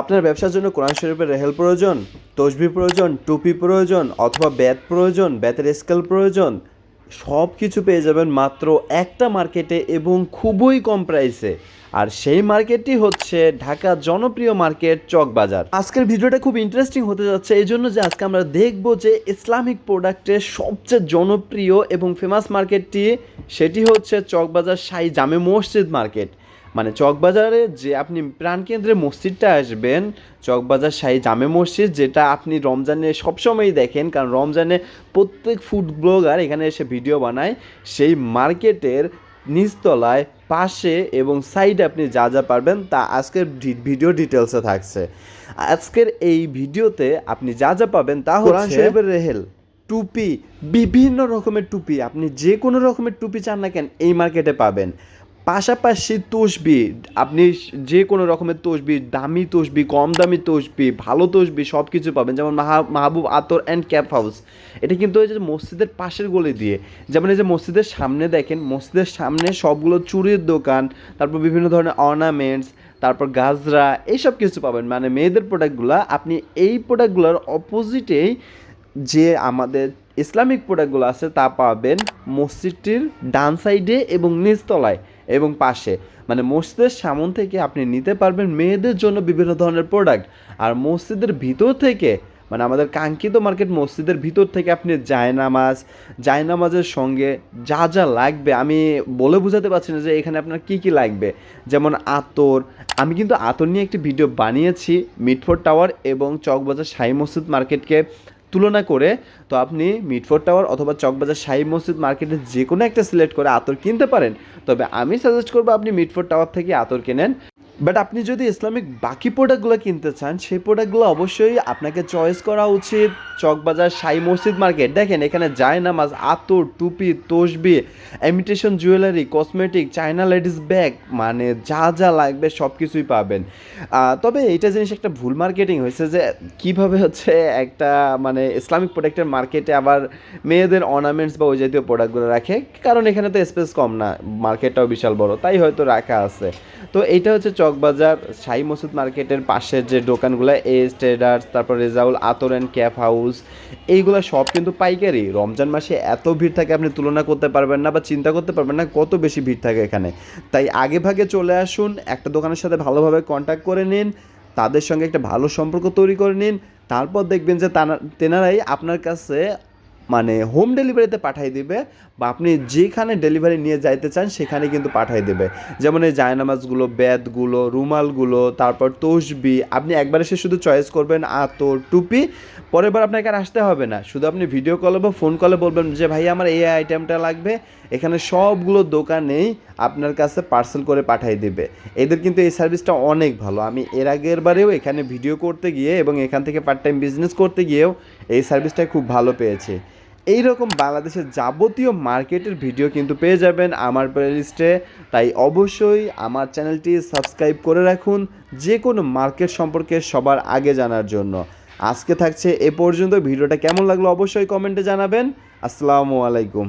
আপনার ব্যবসার জন্য কোরআন শরীফের রেহেল প্রয়োজন, তসবি প্রয়োজন, টুপি প্রয়োজন অথবা ব্যাত প্রয়োজন, ব্যাতের স্কেল প্রয়োজন সব কিছু পেয়ে যাবেন মাত্র একটা মার্কেটে এবং খুবই কম প্রাইসে আর সেই মার্কেটটি হচ্ছে ঢাকা জনপ্রিয় মার্কেট চকবাজার। আজকের ভিডিওটা খুব ইন্টারেস্টিং হতে যাচ্ছে এই জন্য যে আজকে আমরা দেখব যে ইসলামিক প্রোডাক্টের সবচেয়ে জনপ্রিয় এবং ফেমাস মার্কেটটি সেটি হচ্ছে চকবাজার সাই জামে মসজিদ মার্কেট। মানে চকবাজারে যে আপনি প্রাণকেন্দ্রে মসজিদটা আসবেন, চকবাজার শাহী জামে মসজিদ, যেটা আপনি রমজানে সবসময়ই দেখেন, কারণ রমজানে প্রত্যেক ফুড ব্লগার এখানে এসে ভিডিও বানায়। সেই মার্কেটের নিচতলায় পাশে এবং সাইডে আপনি যা যা পারবেন তা আজকের ভিডিও ডিটেলসে থাকছে। আজকের এই ভিডিওতে আপনি যা যা পাবেন তা কোরআন রেহেল, টুপি, বিভিন্ন রকমের টুপি। আপনি যে কোনো রকমের টুপি চান না কেন, এই মার্কেটে পাবেন। পাশাপাশি তসবি, আপনি যে কোনো রকমের তসবি, দামি তসবি, কম দামি তসবি, ভালো তসবি সব কিছু পাবেন। যেমন মাহা- মাহবুব আতর অ্যান্ড ক্যাপ হাউস। এটা কিন্তু ওই যে মসজিদের পাশের গলি দিয়ে। যেমন এই যে মসজিদের সামনে দেখেন, মসজিদের সামনে সবগুলো চুরির দোকান, তারপর বিভিন্ন ধরনের অর্নামেন্টস তারপর গাজরা, এইসব কিছু পাবেন। মানে মেয়েদের প্রোডাক্টগুলো আপনি এই প্রোডাক্টগুলোর অপোজিটেই যে আমাদের ইসলামিক প্রোডাক্টগুলো আছে তা পাবেন মসজিদটির ডান সাইডে এবং নিচতলায় এবং পাশে। মানে মসজিদের সামন থেকে আপনি নিতে পারবেন মেয়েদের জন্য বিভিন্ন ধরনের প্রোডাক্ট। আর মসজিদের ভিতর থেকে মানে আমাদের কাঙ্ক্ষিত মার্কেট মসজিদের ভিতর থেকে আপনি জায়নামাজ, জায়নামাজের সঙ্গে যা যা লাগবে, আমি বলে বোঝাতে পারছি না যে এখানে আপনার কি কি লাগবে। যেমন আতর, আমি কিন্তু আতর নিয়ে একটি ভিডিও বানিয়েছি মিটফোর্ড টাওয়ার এবং চকবাজার শাহী মসজিদ মার্কেটকে। তুলনা করে তো আপনি মিটফোর্ড টাওয়ার অথবা চকবাজার শাহী মসজিদ মার্কেটে যে কোনো একটা সিলেক্ট করে আতর কিনতে পারেন। তবে আমি সাজেস্ট করব আপনি মিটফোর্ড টাওয়ার থেকে আতর কেনেন। বাট আপনি যদি ইসলামিক বাকি প্রোডাক্টগুলো কিনতে চান, সেই প্রোডাক্টগুলো অবশ্যই আপনাকে চয়েস করা উচিত। চকবাজার সাই মসজিদ মার্কেট। দেখেন, এখানে জায়নামাজ আতর, টুপি, তসবি imitation jewellery cosmetic China ladies bag মানে যা যা লাগবে সব কিছুই পাবেন তবে এইটা জিনিস একটা ভুল মার্কেটিং হয়েছে যে, কীভাবে হচ্ছে একটা মানে ইসলামিক প্রোডাক্টের মার্কেটে আবার মেয়েদের অর্নামেন্টস বা ওই জাতীয় প্রোডাক্টগুলো রাখে। কারণ এখানে তো স্পেস কম না মার্কেটটাও বিশাল বড়, তাই হয়তো রাখা আছে। তো এটা হচ্ছে চকবাজার সাই মসজিদ মার্কেটের পাশের যে দোকানগুলো এ স্টেডার্স তারপর রেজাউল আতর অ্যান্ড ক্যাফ হাউস এইগুলো সব কিন্তু পাইকারি। রমজান মাসে এত ভিড় থাকে, আপনি তুলনা করতে পারবেন না বা চিন্তা করতে পারবেন না, কত বেশি ভিড় থাকে এখানে। তাই আগে ভাগে চলে আসুন, একটা দোকানের সাথে ভালোভাবে কন্ট্যাক্ট করে নিন, তাদের সঙ্গে একটা ভালো সম্পর্ক তৈরি করে নিন, তারপর দেখবেন যে তানা তেনারাই আপনার কাছে মানে হোম ডেলিভারিতে পাঠিয়ে দিবে বা আপনি যেখানে ডেলিভারি নিয়ে যাইতে চান সেখানে কিন্তু পাঠিয়ে দেবে। যেমন এই জায়নামাজগুলো ব্যাতগুলো রুমালগুলো, তারপর তসবি, আপনি একবার এসে শুধু চয়েস করবেন আতর, টুপি, পরের বার আপনাকে আর আসতে হবে না। শুধু আপনি ভিডিও কলে বা ফোন কলে বলবেন যে, ভাই, আমার এই আইটেমটা লাগবে। এখানে সবগুলো দোকানেই আপনার কাছে পার্সেল করে পাঠিয়ে দেবে। এদের কিন্তু এই সার্ভিসটা অনেক ভালো। আমি এর আগের বারেও এখানে ভিডিও করতে গিয়ে এবং এখান থেকে পার্ট টাইম বিজনেস করতে গিয়েও এই সার্ভিসটা খুব ভালো পেয়েছি। এই রকম বাংলাদেশের যাবতীয় মার্কেটের ভিডিও কিন্তু পেয়ে যাবেন আমার প্লেলিস্টে তাই অবশ্যই আমার চ্যানেলটি সাবস্ক্রাইব করে রাখুন যে কোনো মার্কেট সম্পর্কে সবার আগে জানার জন্য। আজকে থাকছে এ পর্যন্ত। ভিডিওটা কেমন লাগল অবশ্যই কমেন্টে জানাবেন। আসসালামু আলাইকুম।